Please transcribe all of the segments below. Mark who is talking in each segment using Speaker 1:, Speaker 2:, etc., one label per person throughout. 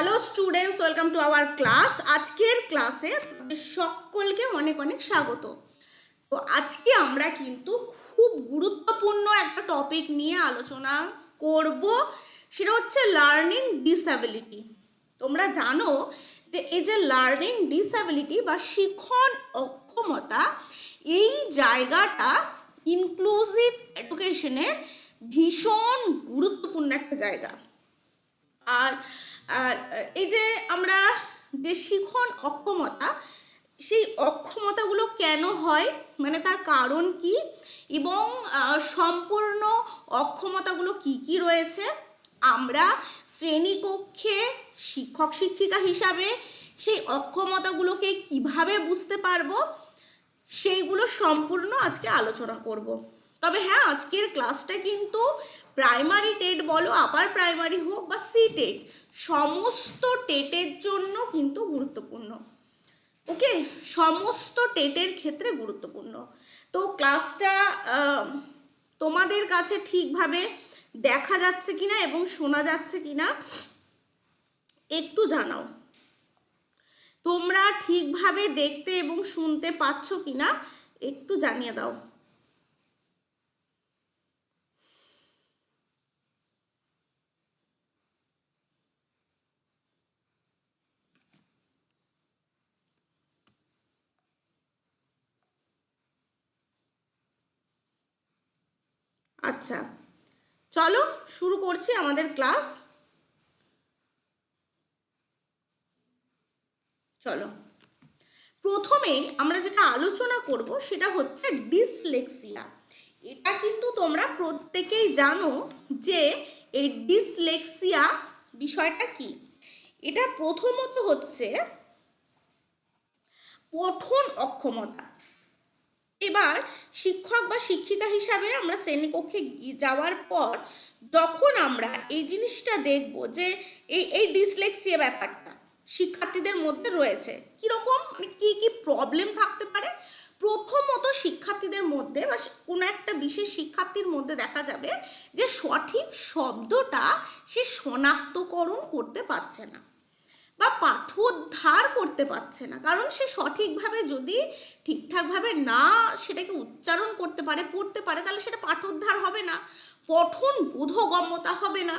Speaker 1: Hello students welcome to our class আজকের ক্লাসে সকলকে অনেক অনেক স্বাগত। তো আজকে আমরা কিন্তু খুব গুরুত্বপূর্ণ একটা টপিক নিয়ে আলোচনা করব। সেটা হচ্ছে লার্নিং ডিসঅ্যাবিলিটি তোমরা জানো যে এই যে লার্নিং ডিসঅ্যাবিলিটি বা শিখন অক্ষমতা, এই জায়গাটা ইনক্লুসিভ এডুকেশনের ভীষণ গুরুত্বপূর্ণ একটা জায়গা। আর এই যে আমরা যে শিখন অক্ষমতা, সেই অক্ষমতাগুলো কেন হয়? মানে তার কারণ কি? এবং সম্পূর্ণ অক্ষমতাগুলো কি কি রয়েছে? আমরা শ্রেণীকক্ষে শিক্ষক শিক্ষিকা হিসাবে সেই অক্ষমতাগুলোকে কীভাবে বুঝতে পারব? সেইগুলো সম্পূর্ণ আজকে আলোচনা করব। তবে হ্যাঁ আজকের ক্লাসটা কিন্তু প্রাইমারি টেট বলো, আপার প্রাইমারি হোক বা সি টেট, সমস্ত টেটের জন্য কিন্তু গুরুত্বপূর্ণ। ওকে? সমস্ত টেটের ক্ষেত্রে গুরুত্বপূর্ণ। তো ক্লাসটা তোমাদের কাছে ঠিকভাবে দেখা যাচ্ছে কিনা এবং শোনা যাচ্ছে কিনা, একটু জানাও। তোমরা ঠিকভাবে দেখতে এবং শুনতে পাচ্ছ কিনা, একটু জানিয়ে দাও। আচ্ছা চলো শুরু করছি আমাদের ক্লাস। চলো, প্রথমে আমরা যেটা আলোচনা করব সেটা হচ্ছে ডিসলেক্সিয়া। এটা কিন্তু তোমরা প্রত্যেকেই জানো যে এই ডিসলেক্সিয়া বিষয়টা কি? এটা প্রথমত হচ্ছে পঠন অক্ষমতা। এবার শিক্ষক বা শিক্ষিকা হিসাবে আমরা শ্রেণীকক্ষে যাওয়ার পর যখন আমরা এই জিনিসটা দেখব যে এই এই ডিসলেক্সিয়া ব্যাপারটা শিক্ষার্থীদের মধ্যে রয়েছে, কীরকম মানে কী কী প্রবলেম থাকতে পারে? প্রথমত শিক্ষার্থীদের মধ্যে বা কোনো একটা বিশেষ শিক্ষার্থীর মধ্যে দেখা যাবে যে সঠিক শব্দটা সে শনাক্তকরণ করতে পারছে না বা পাঠোদ্ধার করতে পারছে না। কারণ সে সঠিকভাবে যদি ঠিকঠাকভাবে না সেটাকে উচ্চারণ করতে পারে, পড়তে পারে, তাহলে সেটা পাঠোদ্ধার হবে না, পঠন বোধগম্যতা হবে না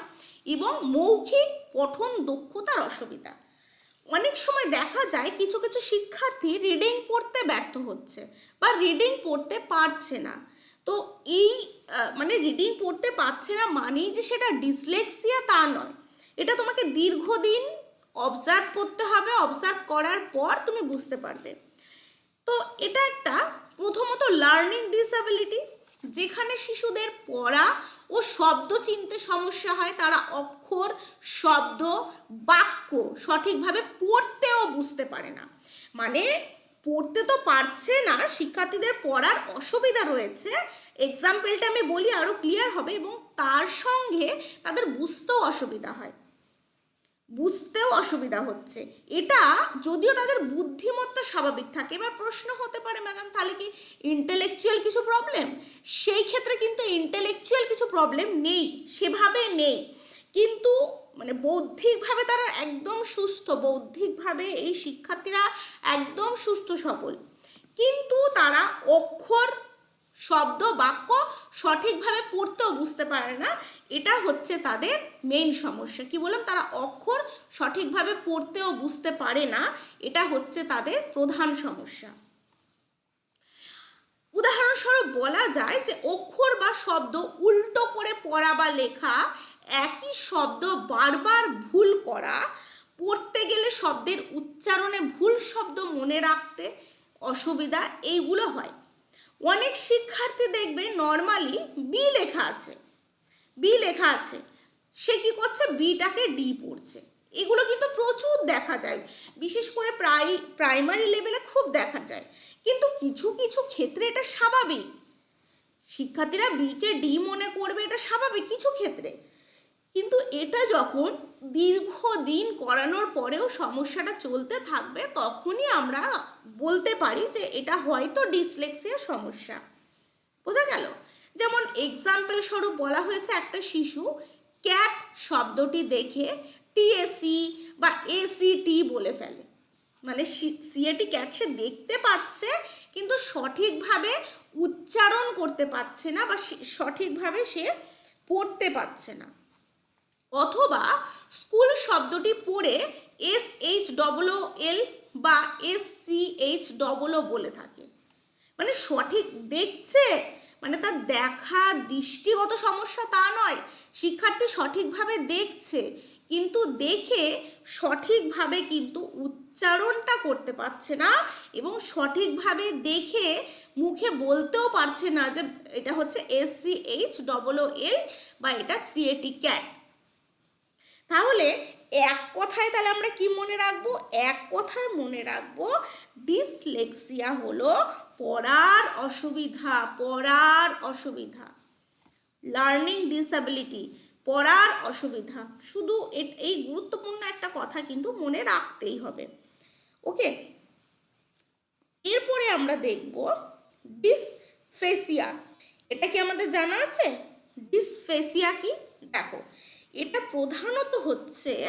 Speaker 1: এবং মৌখিক পঠন দক্ষতার অসুবিধা। অনেক সময় দেখা যায় কিছু কিছু শিক্ষার্থী রিডিং পড়তে ব্যর্থ হচ্ছে বা রিডিং পড়তে পারছে না। তো এই মানে রিডিং পড়তে পারছে না মানেই যে সেটা ডিসলেক্সিয়া তা নয়। এটা তোমাকে দীর্ঘদিন অবজার্ভ করতে হবে অবজার্ভ করার পর তুমি বুঝতে পারবে। তো এটা একটা প্রথমত লার্নিং ডিসএবিলিটি যেখানে শিশুদের পড়া ও শব্দ চিনতে সমস্যা হয়, তারা অক্ষর, শব্দ, বাক্য সঠিকভাবে পড়তেও বুঝতে পারে না। মানে পড়তে তো পারছে না, শিক্ষার্থীদের পড়ার অসুবিধা রয়েছে। এক্সাম্পলটা আমি বলি আরও ক্লিয়ার হবে এবং তার সঙ্গে তাদের বুঝতেও অসুবিধা হয়। বুঝতেও অসুবিধা হচ্ছে। এটা যদিও তাদের বুদ্ধিমত্তা স্বাভাবিক থাকে, এবার প্রশ্ন হতে পারে, ম্যাডাম, তাহলে কি ইন্টেলেকচুয়াল কিছু প্রবলেম সেই ক্ষেত্রে কিন্তু ইন্টেলেকচুয়াল কিছু প্রবলেম নেই, সেভাবে নেই। কিন্তু মানে বৌদ্ধিকভাবে তারা একদম সুস্থ, বৌদ্ধিকভাবে এই শিক্ষার্থীরা একদম সুস্থ সবল। কিন্তু তারা অক্ষর শব্দ, বাক্য সঠিকভাবে পড়তেও বুঝতে পারে না। এটা হচ্ছে তাদের মেইন সমস্যা। কি বললাম? তারা অক্ষর সঠিকভাবে পড়তেও বুঝতে পারে না। এটা হচ্ছে তাদের প্রধান সমস্যা। উদাহরণস্বরূপ বলা যায় যে, অক্ষর বা শব্দ উল্টো করে পড়া বা লেখা, একই শব্দ বারবার ভুল করা, পড়তে গেলে শব্দের উচ্চারণে ভুল শব্দ মনে রাখতে অসুবিধা, এইগুলো হয়। অনেক শিক্ষার্থী দেখবে নর্মালি বি লেখা আছে। বি লেখা আছে। সে কি করছে? বিটাকে ডি পড়ছে। এগুলো কিন্তু প্রচুর দেখা যায়। বিশেষ করে প্রাই প্রাইমারি লেভেলে খুব দেখা যায়। কিন্তু কিছু কিছু ক্ষেত্রে এটা স্বাভাবিক। শিক্ষার্থীরা বিকে ডি মনে করবে, এটা স্বাভাবিক কিছু ক্ষেত্রে। কিন্তু এটা যখন দীর্ঘদিন করানোর পরেও সমস্যাটা চলতে থাকবে, তখনই আমরা বলতে পারি যে এটা হয়তো ডিসলেক্সিয়া সমস্যা। বোঝা গেল? যেমন এক্সাম্পল স্বরূপ বলা হয়েছে একটা শিশু ক্যাট শব্দটি দেখে টিএসি বা এসিটি বলে ফেলে। মানে সিএটি ক্যাট সে দেখতে পাচ্ছে কিন্তু সঠিকভাবে উচ্চারণ করতে পারছে না বা সঠিকভাবে সে পড়তে পারছে না। অথবা স্কুল শব্দটি পড়ে এস এইচ ডবল এল বা এস সি এইচ ডবল বলে থাকে। মানে সঠিক দেখছে? মানে তার দেখা দৃষ্টিগত সমস্যা তা নয়। শিক্ষার্থী সঠিকভাবে দেখছে, কিন্তু দেখে সঠিকভাবে কিন্তু উচ্চারণটা করতে পারছে না এবং সঠিকভাবে দেখে মুখে বলতেও পারছে না যে এটা হচ্ছে S C H double L বা এটা সিএটি ক্যাট। তাহলে এক কথায় তাহলে আমরা কি মনে রাখব? এক কথায় মনে রাখব ডিসলেক্সিয়া হলো পড়ার অসুবিধা পড়ার অসুবিধা। লার্নিং ডিসএবিলিটি পড়ার অসুবিধা। শুধু এই গুরুত্বপূর্ণ একটা কথা কিন্তু মনে রাখতেই হবে। ওকে? এরপরে আমরা দেখব ডিসফেসিয়া এটা কি আমাদের জানা আছে? ডিসফেসিয়া কি? দেখো এটা প্রধানত হচ্ছে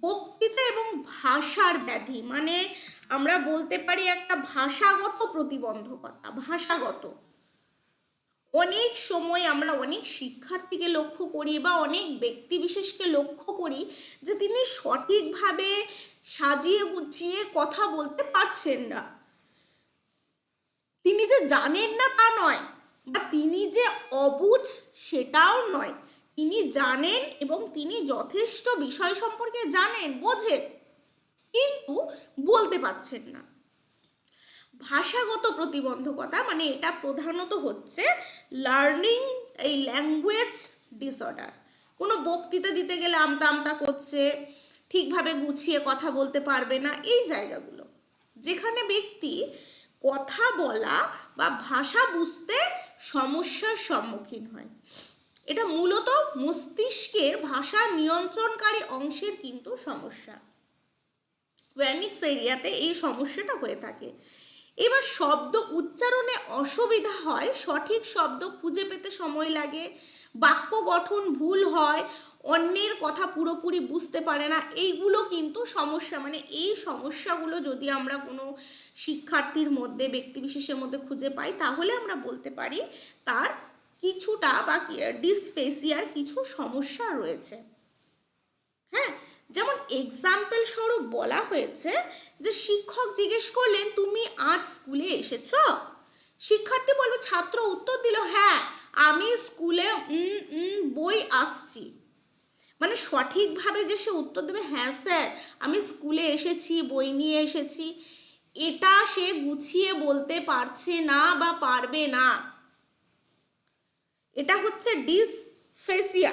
Speaker 1: বক্তৃতা এবং ভাষার ব্যাধি। মানে আমরা বলতে পারি একটা ভাষাগত প্রতিবন্ধকতা, ভাষাগত। অনেক সময় আমরা অনেক শিক্ষার্থীকে লক্ষ্য করি বা অনেক ব্যক্তি বিশেষকে লক্ষ্য করি যে তিনি সঠিকভাবে সাজিয়ে গুছিয়ে কথা বলতে পারছেন না। তিনি যে জানেন না তা নয়, বা তিনি যে অবুঝ সেটাও নয়। তিনি জানেন এবং তিনি যথেষ্ট বিষয় সম্পর্কে জানেন, বোঝেন, কিন্তু বলতে পারছেন না। ভাষাগত প্রতিবন্ধকতা মানে এটা প্রধানত হচ্ছে লার্নিং এই ল্যাঙ্গুয়েজ ডিসঅর্ডার কোনো বক্তৃতা দিতে গেলে আমতা আমতা করছে, ঠিকভাবে গুছিয়ে কথা বলতে পারবে না, এই জায়গাগুলো। যেখানে ব্যক্তি কথা বলা বা ভাষা বুঝতে সমস্যার সম্মুখীন হয়। এটা মূলত মস্তিষ্কের ভাষা নিয়ন্ত্রণকারী অংশের কিন্তু সমস্যা। ভ্যানিক্স এরিয়াতে এই সমস্যাটা হয়ে থাকে। এবার শব্দ উচ্চারণে অসুবিধা হয়, সঠিক শব্দ খুঁজে পেতে সময় লাগে, বাক্য গঠন ভুল হয়, অন্যের কথা পুরোপুরি বুঝতে পারে না, এইগুলো কিন্তু সমস্যা। মানে এই সমস্যাগুলো যদি আমরা কোনো শিক্ষার্থীর মধ্যে ব্যক্তিবিশেষের মধ্যে খুঁজে পাই, তাহলে আমরা বলতে পারি তার কিছুটা বা ডিসপেসিয়ার কিছু সমস্যা রয়েছে। হ্যাঁ যেমন এক্সাম্পল স্বরূপ বলা হয়েছে যে শিক্ষক জিজ্ঞেস করলেন, তুমি আজ স্কুলে এসেছ? শিক্ষার্থী বলবে ছাত্র উত্তর দিল হ্যাঁ আমি স্কুলে বই আসছি। মানে সঠিকভাবে যে সে উত্তর দেবে হ্যাঁ স্যার, আমি স্কুলে এসেছি, বই নিয়ে এসেছি। এটা সে গুছিয়ে বলতে পারছে না বা পারবে না। এটা হচ্ছে ডিসফেসিয়া।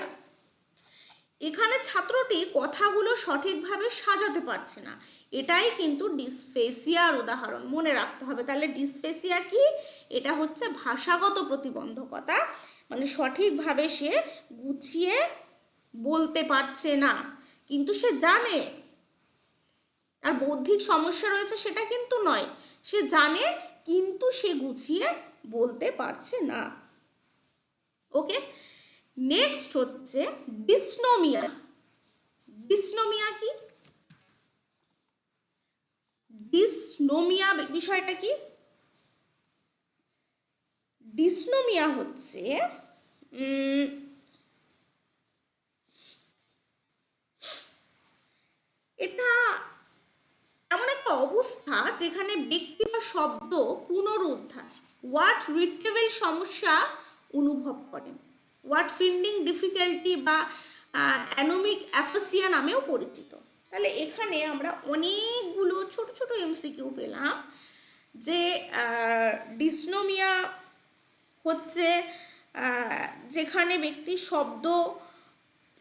Speaker 1: এখানে ছাত্রটি কথাগুলো সঠিকভাবে সাজাতে পারছে না। এটাই কিন্তু ডিসফেসিয়ার উদাহরণ। মনে রাখতে হবে, তাহলে ডিসফেসিয়া কি? এটা হচ্ছে ভাষাগত প্রতিবন্ধকতা মানে সঠিকভাবে সে গুছিয়ে বলতে পারছে না। কিন্তু সে জানে আর বৌদ্ধিক সমস্যা রয়েছে সেটা কিন্তু নয়। সে জানে, কিন্তু সে গুছিয়ে বলতে পারছে না। ওকে নেক্সট হচ্ছে ডিসনোমিয়া ডিসনোমিয়া কি? ডিসনোমিয়া বিষয়টা কি? ডিসনোমিয়া হচ্ছে এটা এমন একটা অবস্থা যেখানে ব্যক্তি বা শব্দ পুনরুদ্ধার। ওয়ার্ড রিট্রেবেল সমস্যা অনুভব করেন। ওয়ার্ড ফিন্ডিং ডিফিকাল্টি বা অ্যানোমিক অ্যাফোসিয়া নামেও পরিচিত। তাহলে এখানে আমরা অনেকগুলো ছোট ছোট এমসিকিউ পেলাম যে ডিসনোমিয়া হচ্ছে যেখানে ব্যক্তি শব্দ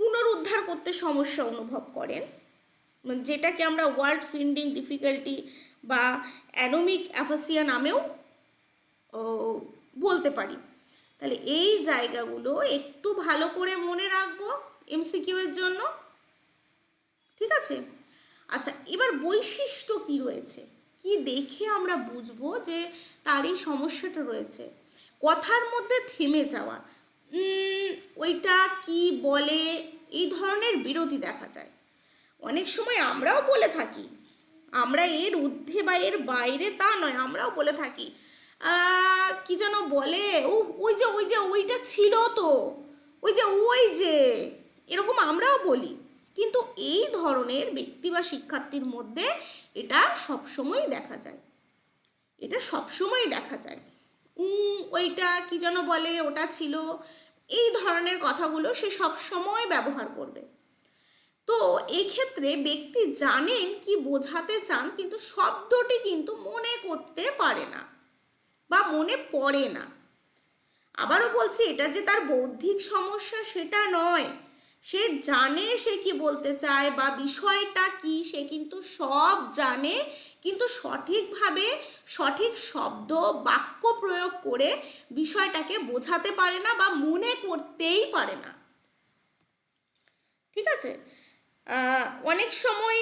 Speaker 1: পুনরুদ্ধার করতে সমস্যা অনুভব করেন। যেটাকে আমরা ওয়ার্ল্ড ফিন্ডিং ডিফিকাল্টি বা অ্যানোমিক অ্যাফাসিয়া নামেও বলতে পারি। তাহলে এই জায়গাগুলো একটু ভালো করে মনে রাখব এমসিকিউ এর জন্য। ঠিক আছে? আচ্ছা এবার বৈশিষ্ট্য কি রয়েছে? কি দেখে আমরা বুঝব যে তার এই সমস্যাটা রয়েছে? কথার মধ্যে থেমে যাওয়া। ওইটা কি বলে? এই ধরনের বিরোধী দেখা যায়। অনেক সময় আমরাও বলে থাকি। আমরা এর ঊর্ধ্বে বা এর বাইরে তা নয়, আমরাও বলে থাকি। কি যেন বলে? ও, ওই যে ওই যে, ওইটা ছিল তো। ওই যে ওই যে। এরকম আমরাও বলি। কিন্তু এই ধরনের ব্যক্তি বা শিক্ষার্থীর মধ্যে এটা সবসময় দেখা যায়। এটা সবসময় দেখা যায়। ওইটা কি যেন বলে, ওটা ছিল। এই ধরনের কথাগুলো সে সব সময় ব্যবহার করবে। তো এক্ষেত্রে ব্যক্তি জানেন কি বোঝাতে চান, কিন্তু শব্দটি কিন্তু মনে করতে পারে না। বা মনে পড়ে না। আবারও বলছি, এটা যে তার বৌদ্ধিক সমস্যা সেটা নয়। সে জানে সে কি বলতে চায় বা বিষয়টা কি, সে কিন্তু সব জানে। কিন্তু সঠিকভাবে সঠিক শব্দ, বাক্য প্রয়োগ করে বিষয়টাকে বোঝাতে পারে না বা মনে করতেই পারে না। ঠিক আছে? অনেক সময়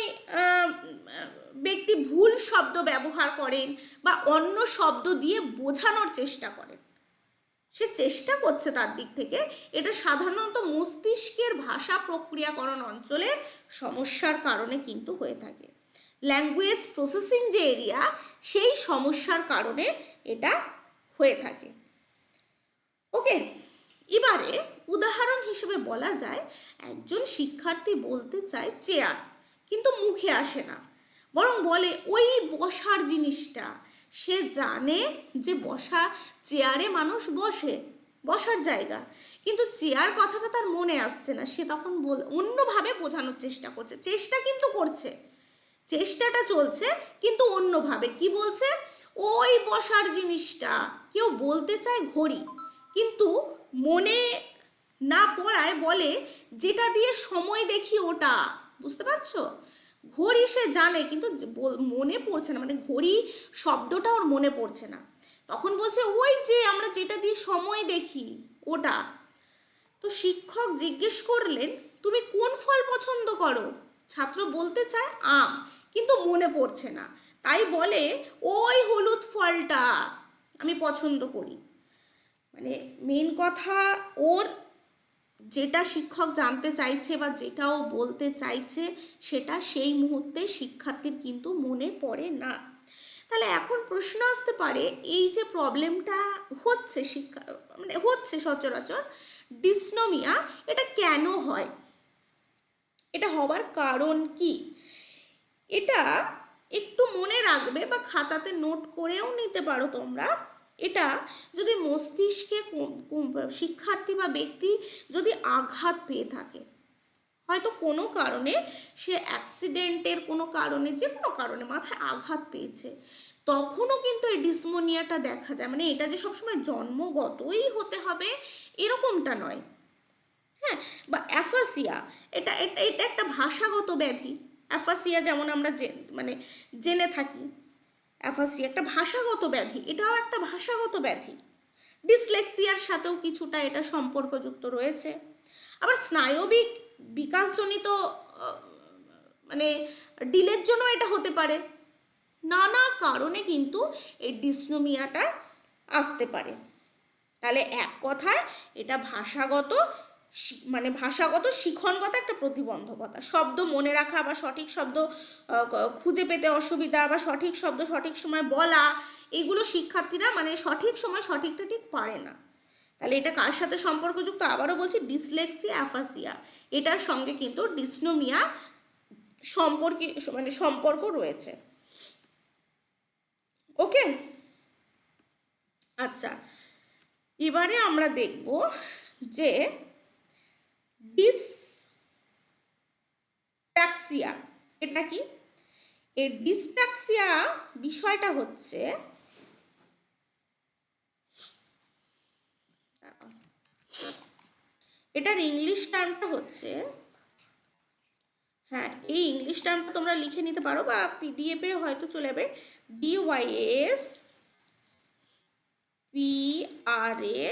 Speaker 1: ব্যক্তি ভুল শব্দ ব্যবহার করেন বা অন্য শব্দ দিয়ে বোঝানোর চেষ্টা করেন। সে চেষ্টা করছে তার দিক থেকে। এটা সাধারণত মস্তিষ্কের ভাষা প্রক্রিয়াকরণ অঞ্চলের সমস্যার কারণে কিন্তু হয়ে থাকে। ল্যাঙ্গুয়েজ প্রসেসিং যে এরিয়া সেই সমস্যার কারণে এটা হয়ে থাকে। ওকে এবারে উদাহরণ হিসেবে বলা যায়, একজন শিক্ষার্থী বলতে চায় চেয়ার কিন্তু মুখে আসে না। বরং বলে, ওই বসার জিনিসটা, সে জানে যে বসা চেয়ারে মানুষ বসে, বসার জায়গা। কিন্তু চেয়ার কথাটা তার মনে আসছে না। সে তখন বল, অন্যভাবে বোঝানোর চেষ্টা করছে। চেষ্টা কিন্তু করছে। চেষ্টাটা চলছে, কিন্তু অন্যভাবে। কি বলছে? ওই বসার জিনিসটা, কেউ বলতে চায় ঘড়ি, কিন্তু মনে না পড়ায় বলে, যেটা দিয়ে সময় দেখি ওটা। বুঝতে পারছ? ঘড়ি সে জানে, কিন্তু মনে পড়ছে না। মানে ঘড়ি শব্দটা ওর মনে পড়ছে না। তখন বলছে, ওই যে আমরা যেটা দিয়ে সময় দেখি, ওটা। তো শিক্ষক জিজ্ঞেস করলেন, তুমি কোন ফল পছন্দ করো? ছাত্র বলতে চায়, আম। কিন্তু মনে পড়ছে না। তাই বলে, ওই হলুদ ফলটা আমি পছন্দ করি। মানে মেন কথা ওর যেটা শিক্ষক জানতে চাইছে বা যেটা ও বলতে চাইছে সেটা সেই মুহূর্তে শিক্ষার্থীর কিন্তু মনে পড়ে না। তাহলে এখন প্রশ্ন আসতে পারে, এই যে প্রবলেমটা হচ্ছে শিক্ষা মানে হচ্ছে সচরাচর ডিসনোমিয়া এটা কেন হয়? এটা হওয়ার কারণ কি? এটা একটু মনে রাখবে বা খাতাতে নোট করেও নিতে পারো তোমরা। এটা যদি মস্তিষ্কে শিক্ষার্থী বা ব্যক্তি যদি আঘাত পেয়ে থাকে, হয়তো কোনো কারণে সে অ্যাক্সিডেন্টের কোনো কারণে, যে কোনো কারণে মাথায় আঘাত পেয়েছে, তখনও কিন্তু এই ডিসমোনিয়াটা দেখা যায়। মানে এটা যে সবসময় জন্মগতই হতে হবে, এরকমটা নয়। হ্যাঁ বা অ্যাফাসিয়া এটা এটা এটা একটা ভাষাগত ব্যাধি। অ্যাফাসিয়া যেমন আমরা যে মানে জেনে থাকি। অ্যাফাসিয়া একটা ভাষাগত ব্যাধি, এটাও একটা ভাষাগত ব্যাধি। ডিসলেক্সিয়ার সাথেও কিছুটা এটা সম্পর্কযুক্ত রয়েছে। আবার স্নায়বিক বিকাশজনিত মানে ডিলের জন্য এটা হতে পারে। নানা কারণে কিন্তু এই ডিসনোমিয়াটা আসতে পারে। তাহলে এক কথায় এটা ভাষাগত মানে ভাষাগত শিখনগত একটা প্রতিবন্ধকতা। শব্দ মনে রাখা বা সঠিক শব্দ খুঁজে পেতে অসুবিধা বা সঠিক শব্দ সঠিক সময় বলা, এগুলো শিক্ষার্থীরা মানে সঠিক সময় সঠিকটা ঠিক পারে না। তাহলে এটা কার সাথে সম্পর্কযুক্ত? আবারও বলছি ডিসলেক্সিয়া অ্যাফাসিয়া। এটার সঙ্গে কিন্তু ডিসনোমিয়া সম্পর্কে মানে সম্পর্ক রয়েছে। ওকে? আচ্ছা। এবারে আমরা দেখব যে ডিসপ্যাক্সিয়া এটা কি? এই ডিসপ্যাক্সিয়া বিষয়টা হচ্ছে, এটার ইংলিশ টার্মটা হচ্ছে হ্যাঁ এই ইংলিশ টার্মটা তোমরা লিখে নিতে পারো বা পিডিএফে হয়তো চলে যাবে। DYS P R A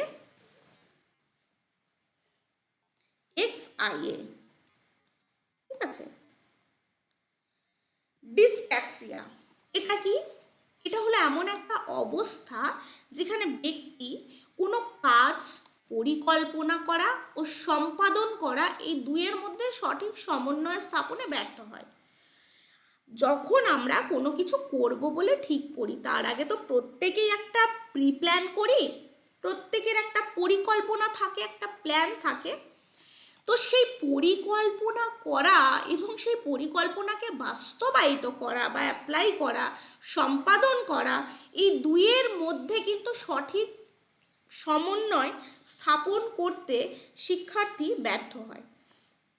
Speaker 1: X I A ঠিক আছে? ডিসপ্যাক্সিয়া এটা কি? এটা হলো এমন একটা অবস্থা যেখানে ব্যক্তি কোনো কাজ পরিকল্পনা করা ও সম্পাদন করা এই দুইয়ের মধ্যে সঠিক সমন্বয় স্থাপনে ব্যর্থ হয়। যখন আমরা কোনো কিছু করব বলে ঠিক করি, তার আগে তো প্রত্যেকেই একটা প্রি প্ল্যান করি, প্রত্যেকের একটা পরিকল্পনা থাকে, একটা প্ল্যান থাকে তো সেই পরিকল্পনা করা এবং সেই পরিকল্পনাকে বাস্তবায়িত করা বা অ্যাপ্লাই করা, সম্পাদন করা, এই দুইয়ের মধ্যে কিন্তু সঠিক সমন্বয় স্থাপন করতে শিক্ষার্থী ব্যর্থ হয়।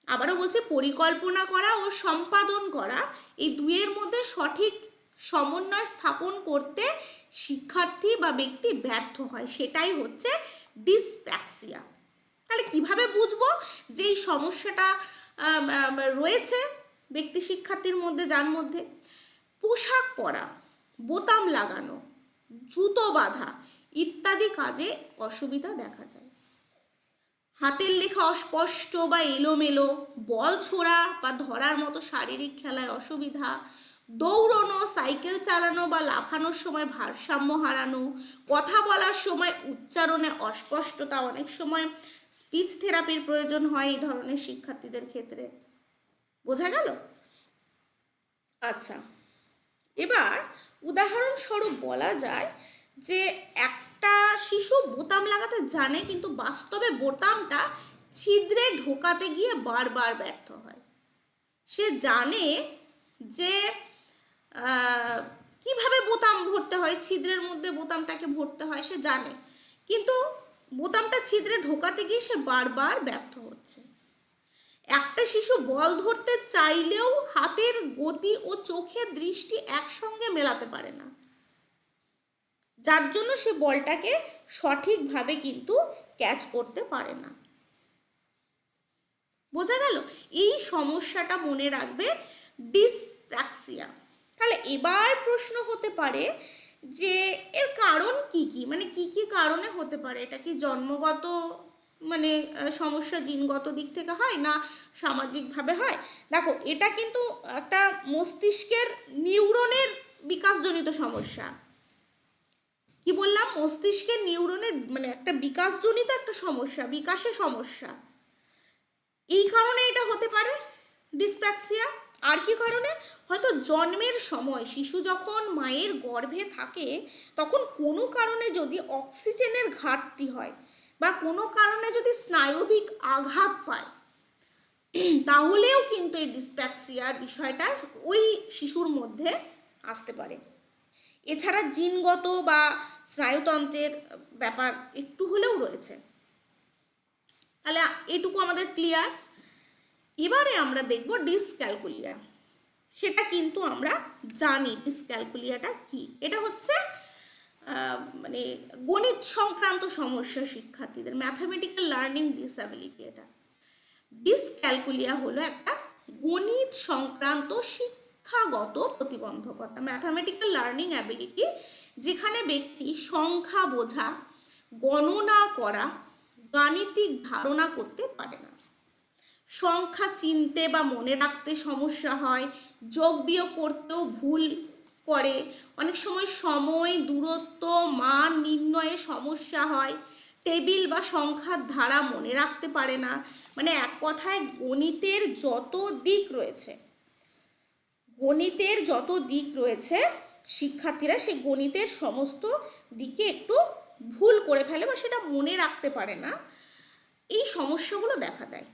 Speaker 1: আবারও বলছি, পরিকল্পনা করা ও সম্পাদন করা, এই দুইয়ের মধ্যে সঠিক সমন্বয় স্থাপন করতে শিক্ষার্থী বা ব্যক্তি ব্যর্থ হয়। সেটাই হচ্ছে ডিসপ্র্যাক্সিয়া তাহলে কীভাবে বুঝব যে এই সমস্যাটা রয়েছে ব্যক্তি শিক্ষার্থীর মধ্যে, যার মধ্যে? পোশাক পরা, বোতাম লাগানো, জুতো বাঁধা ইত্যাদি কাজে অসুবিধা দেখা যায়। হাতের লেখা অস্পষ্ট বা এলোমেলো, বল ছোড়া বা ধরার মতো শারীরিক খেলায় অসুবিধা, দৌড়নো, সাইকেল চালানো বা লাফানোর সময় ভারসাম্য হারানো, কথা বলার সময় উচ্চারণে অস্পষ্টতা, অনেক সময় স্পিচ থেরাপির প্রয়োজন হয় এই ধরনের শিক্ষার্থীদের ক্ষেত্রে। বোঝা গেল? আচ্ছা এবার উদাহরণস্বরূপ বলা যায় যে একটা শিশু বোতাম লাগাতে জানে কিন্তু বাস্তবে বোতামটা ছিদ্রে ঢোকাতে গিয়ে বারবার ব্যর্থ হয়। সে জানে যে কীভাবে বোতাম ভরতে হয়? ছিদ্রের মধ্যে বোতামটাকে ভরতে হয় সে জানে। কিন্তু বোতামটা ছিদ্রে ঢোকাতে গিয়ে সে বারবার ব্যর্থ হচ্ছে। একটা শিশু বল ধরতে চাইলেও হাতের গতি ও চোখের দৃষ্টি একসঙ্গে মেলাতে পারে না। যার জন্য সে বলটাকে সঠিকভাবে কিন্তু ক্যাচ করতে পারে না। বোঝা গেল, এই সমস্যাটা মনে রাখবে ডিসপ্র্যাক্সিয়া তাহলে এবার প্রশ্ন হতে পারে যে এর কারণ কি কি? মানে কি কি কারণে হতে পারে? এটা কি জন্মগত মানে সমস্যা জিনগত দিক থেকে হয় না সামাজিকভাবে হয়? দেখো, এটা কিন্তু একটা মস্তিষ্কের নিউরনের বিকাশজনিত সমস্যা। কি বললাম? মস্তিষ্কের নিউরনের মানে একটা বিকাশজনিত একটা সমস্যা, বিকাশে সমস্যা। এই কারণে এটা হতে পারে? ডিসপ্র্যাক্সিয়া আর কি কারণে? হয়তো জন্মের সময় শিশু যখন মায়ের গর্ভে থাকে, তখন কোনো কারণে যদি অক্সিজেনের ঘাটতি হয় বা কোনো কারণে যদি স্নায়বিক আঘাত পায়, তাহলেও কিন্তু এই ডিসপ্যাক্সিয়ার বিষয়টা ওই শিশুর মধ্যে আসতে পারে। এছাড়া জিনগত বা স্নায়ুতন্ত্রের ব্যাপার একটু হলেও রয়েছে। তাহলে এটুকু আমাদের ক্লিয়ার এবারে আমরা দেখব ডিসক্যালকুলিয়া সেটা কিন্তু আমরা জানি ডিসক্যালকুলিয়াটা কি। এটা হচ্ছে মানে গণিত সংক্রান্ত সমস্যা শিক্ষার্থীদের ম্যাথামেটিক্যাল লার্নিং ডিসঅ্যাবিলিটি এটা। ডিসক্যালকুলিয়া হলো একটা গণিত সংক্রান্ত শিক্ষাগত প্রতিবন্ধকতা ম্যাথামেটিক্যাল লার্নিং অ্যাবিলিটি যেখানে ব্যক্তি সংখ্যা বোঝা, গণনা করা, গাণিতিক ধারণা করতে পারে না। সংখ্যা চিনতে বা মনে রাখতে সমস্যা হয়, যোগ বিয়োগ করতেও ভুল করে। অনেক সময় সময়, দূরত্ব, মান নির্ণয়ে সমস্যা হয়। টেবিল বা সংখ্যার ধারা মনে রাখতে পারে না। মানে এক কথায় গণিতের যত দিক রয়েছে, গণিতের যত দিক রয়েছে, শিক্ষার্থীরা সেই গণিতের সমস্ত দিকে একটু ভুল করে ফেলে বা সেটা মনে রাখতে পারে না। এই সমস্যাগুলো দেখা দেয়।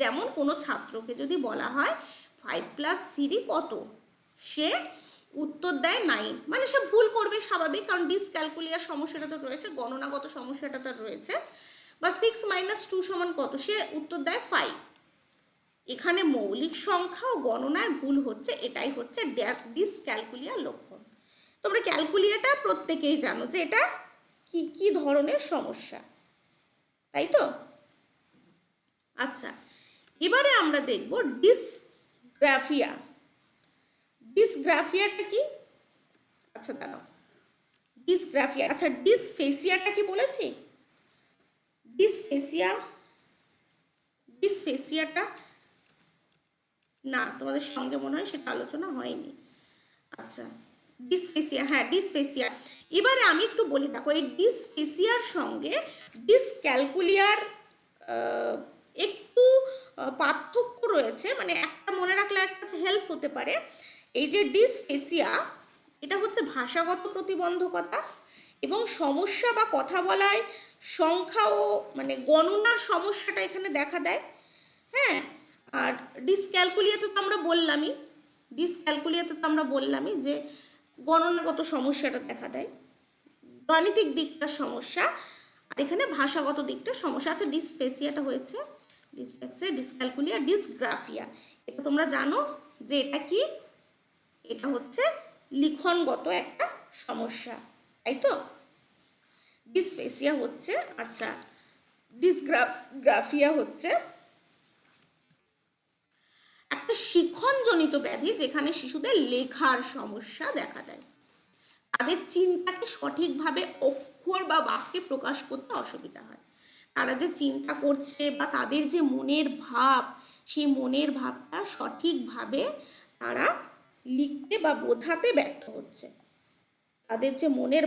Speaker 1: যেমন কোনো ছাত্রকে যদি বলা হয় ফাইভ প্লাস থ্রি কত? সে উত্তর দেয় নাইন মানে সে ভুল করবে স্বাভাবিক, কারণ ডিসক্যালকুলিয়ার সমস্যাটা তো রয়েছে, গণনাগত সমস্যাটা তার রয়েছে। বা সিক্স মাইনাস টু সমান কত? সে উত্তর দেয় ফাইভ এখানে মৌলিক সংখ্যা ও গণনায় ভুল হচ্ছে, এটাই হচ্ছে ডিসক্যালকুলিয়ার লক্ষণ। তোমরা ক্যালকুলিয়াটা প্রত্যেকেই জানো যে এটা কি কি ধরনের সমস্যা। তাই তো? আচ্ছা এবারে আমরা দেখব ডিসগ্রাফিয়া ডিসগ্রাফিয়াটা কি? আচ্ছা দাঁড়াও। ডিসগ্রাফিয়া আচ্ছা ডিসফেসিয়াটা কি বলেছি? ডিসফেসিয়া ডিসফেসিয়াটা না, তোমাদের সঙ্গে মনে হয় সেটা আলোচনা হয়নি। আচ্ছা ডিসফেসিয়া হ্যাঁ ডিসফেসিয়া এবারে আমি একটু বলি, দেখো, এই ডিসফেসিয়ার সঙ্গে ডিসক্যালকুলিয়ার একটু পার্থক্য রয়েছে মানে একটা মনে রাখলে একটা হেল্প হতে পারে। এই যে ডিসফেসিয়া এটা হচ্ছে ভাষাগত প্রতিবন্ধকতা এবং সমস্যা বা কথা বলায় সংখ্যা ও মানে গণনার সমস্যাটা এখানে দেখা দেয়। হ্যাঁ আর ডিসক্যালকুলিয়াতে তো আমরা বললামই ডিসক্যালকুলিয়াতে তো আমরা বললামই যে গণনাগত সমস্যাটা দেখা দেয়। গাণিতিক দিকটার সমস্যা, আর এখানে ভাষাগত দিকটা সমস্যা। আচ্ছা ডিসপেসিয়াটা হয়েছে। ডিসপেক্সিয়া ডিসক্যালকুলিয়া ডিসগ্রাফিয়া এটা তোমরা জানো যে এটা কি? এটা হচ্ছে লিখনগত একটা সমস্যা, তাই তো? ডিসফেসিয়া হচ্ছে আচ্ছা ডিসগ্রাফিয়া হচ্ছে একটা শিখনজনিত ব্যাধি যেখানে শিশুদের লেখার সমস্যা দেখা দেয়। তাদের চিন্তাকে সঠিকভাবে অক্ষর বা বাক্যে প্রকাশ করতে অসুবিধা হয়। তারা যে চিন্তা করছে বা তাদের যে মনের ভাব, সেই মনের ভাবটা সঠিকভাবে তারা লিখতে বা বোঝাতে ব্যর্থ হচ্ছে। তাদের যে মনের